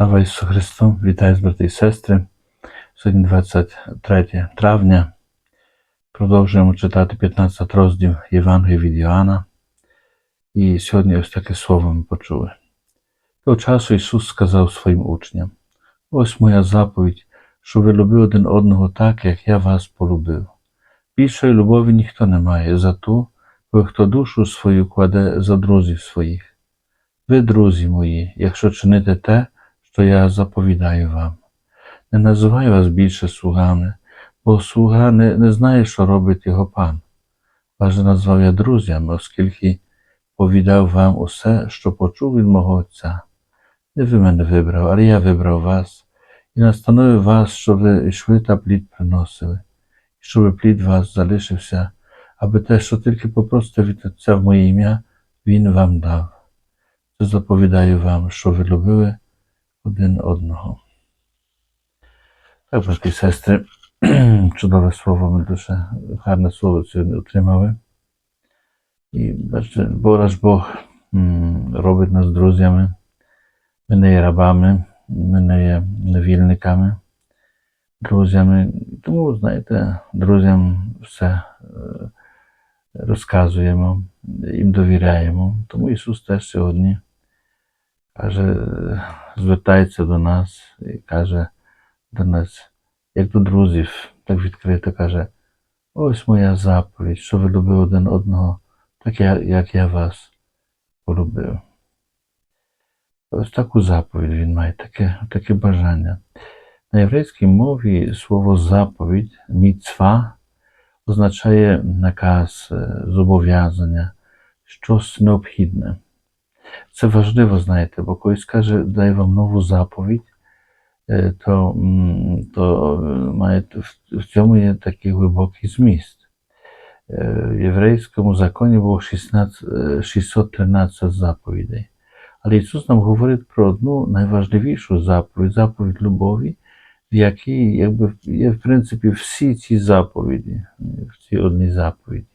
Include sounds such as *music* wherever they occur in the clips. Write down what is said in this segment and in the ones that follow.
Слава Ісусу Христу! Вітаю брати і сестри. Сьогодні 23 травня. Продовжуємо читати 15 розділ Євангелія від Іоанна. І сьогодні ось таке слово ми почули. Того часу Ісус сказав своїм учням: Ось моя заповідь, що ви любили один одного так, як я вас полюбив. Більшої любові ніхто не має за ту, бо хто душу свою кладе за друзів своїх. Ви, друзі мої, якщо чините те, що я заповідаю вам. Не називаю вас більше слугами, бо слуга не, не знає, що робить його пан. Вас назвав я друзями, оскільки повідав вам усе, що почув від мого Отця. Не ви мене вибрав, але я вибрав вас і настановив вас, щоб ви йшли та плід приносили, і щоб плід вас залишився, аби те, що тільки попросите від Отця в моє ім'я, Він вам дав. Це заповідаю вам, що ви любили один одного. Так, брати і сестри, *clears throat* чудове слово, ми дуже гарне слово сьогодні отримали. І бачите, бо аж Бог робить нас друзями. Ми не є рабами, ми не є невільниками, друзями. Тому, знаєте, друзям все е, розказуємо, їм довіряємо. Тому Ісус теж сьогодні каже, звертається до нас і каже до нас, як до друзів, так відкрито каже: ось моя заповідь, що ви любили один одного, так я, як я вас полюбив. Ось таку заповідь він має, таке, таке бажання. На єврейській мові слово заповідь, міцва, означає наказ, е, зобов'язання, щось необхідне. Це важливо, знаєте, бо коли скаже, дай вам нову заповідь, е, то, то е, має, в- цьому є такий глибокий зміст. Е, В єврейському законі було 16, е, 613 заповідей. Але Ісус нам говорить про одну найважливішу заповідь, заповідь любові, в якій якби, є, в принципі, всі ці заповіді, в цій одній заповіді.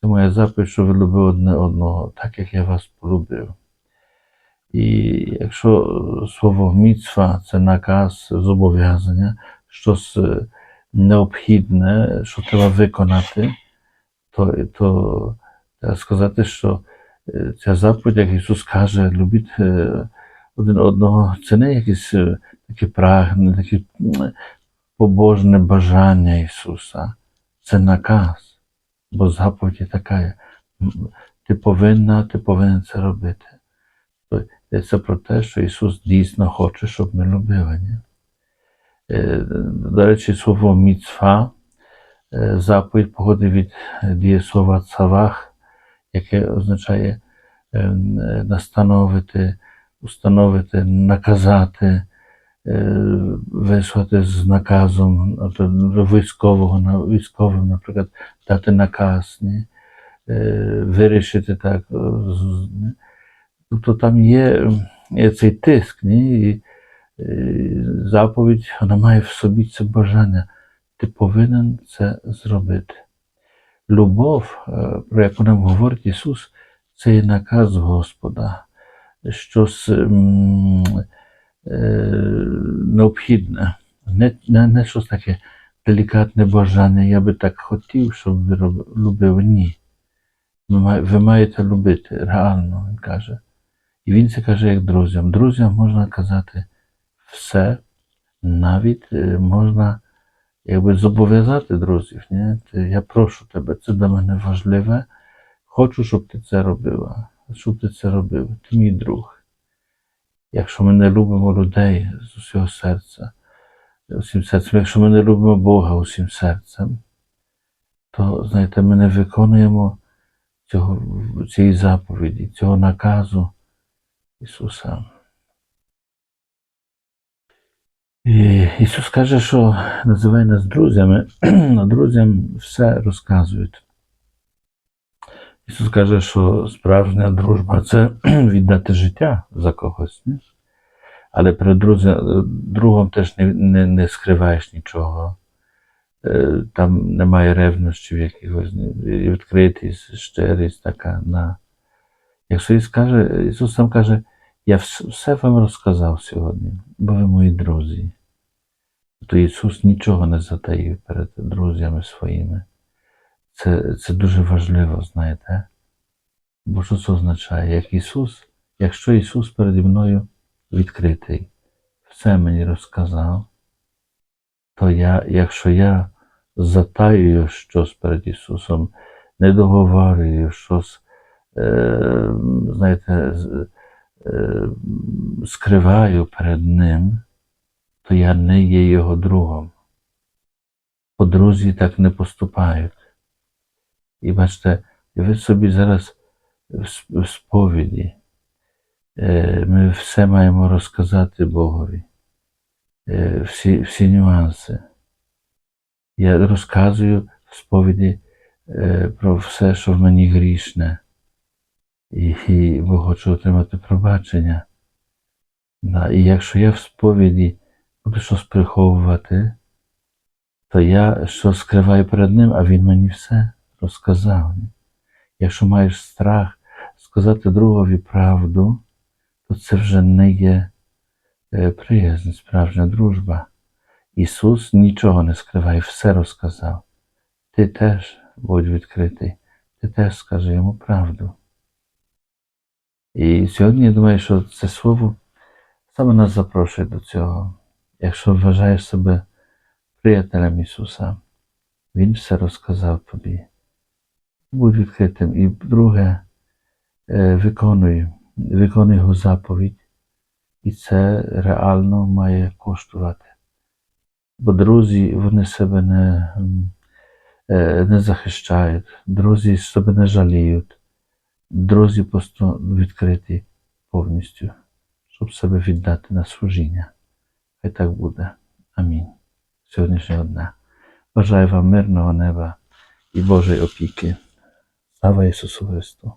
Це моя заповідь, що ви любили одне одного, так як я вас полюбив. І якщо слово міцва це наказ, зобов'язання, щось е, необхідне, що треба виконати, то, то треба сказати, що е, ця заповідь, як Ісус каже, любіть е, один одного, це не якесь е, таке прагнення, таке м, побожне бажання Ісуса, це наказ. Бо заповідь така, ти повинна, ти повинен це робити. Йдеться про те, що Ісус дійсно хоче, щоб ми любили. Ні? Е, До речі, слово міцва, е, заповідь походить від дієслова цавах, яке означає е, настановити, установити, наказати, е, вислати з наказом то військового, військовим, наприклад, дати наказ, ні? Е, вирішити так. е. Тобто там є, є цей тиск, ні? І, е, заповідь, вона має в собі це бажання. Ти повинен це зробити. Любов, е, про яку нам говорить Ісус, це є наказ Господа, е, необхідне, не, не, не щось таке делікатне бажання. Я би так хотів, щоб ви любили. Ні. Ви, маєте любити реально, він каже. І він це каже як друзям. Друзям можна казати все, навіть е, можна якби зобов'язати друзів. Ні? Я прошу тебе, це для мене важливе. Хочу, щоб ти це робила, щоб ти це робив. Ти мій друг. Якщо ми не любимо людей з усього серця, усім серцем, якщо ми не любимо Бога усім серцем, то знаєте, ми не виконуємо цього, цієї заповіді, цього наказу Ісуса. І Ісус каже, що називає нас друзями, а *clears throat* друзям все розказують. Ісус каже, що справжня дружба це *clears throat* віддати життя за когось. Не? Але перед другом теж не, не, не скриваєш нічого. Е, Там немає ревнощів якихось, відкритість, щирість така. На... Якщо Ісус каже, Ісус сам каже, Я все вам розказав сьогодні, бо ви мої друзі. То Ісус нічого не затаїв перед друзями своїми. Це, це дуже важливо, знаєте. Бо що це означає? Як Ісус, якщо Ісус переді мною відкритий, все мені розказав, то я, якщо я затаюю щось перед Ісусом, не договорюю щось, е, знаєте, е, скриваю перед Ним, то я не є Його другом. Бо друзі так не поступають. І бачите, ви собі зараз в сповіді. Е, Ми все маємо розказати Богові, Е, всі, всі нюанси. Я розказую в сповіді е, про все, що в мені грішне, і, і бо хочу отримати пробачення. Да, і якщо я в сповіді буду щось приховувати, то я щось скриваю перед ним, а він мені все розказав. Якщо маєш страх сказати другові правду, то це вже не є е, приязнь, справжня дружба. Ісус нічого не скриває, все розказав. Ти теж будь відкритий, ти теж скажи йому правду. І сьогодні я думаю, що це слово саме нас запрошує до цього. Якщо вважаєш себе приятелем Ісуса, Він все розказав тобі. Будь відкритим. І друге, е, виконуй, виконуй його заповідь, і це реально має коштувати. Бо друзі, вони себе не, е, не захищають, друзі себе не жаліють, друзі просто відкриті повністю, щоб себе віддати на служіння. Хай так буде. Амінь. Сьогоднішнього дня. Бажаю вам мирного неба і Божої опіки. Слава Ісусу Христу!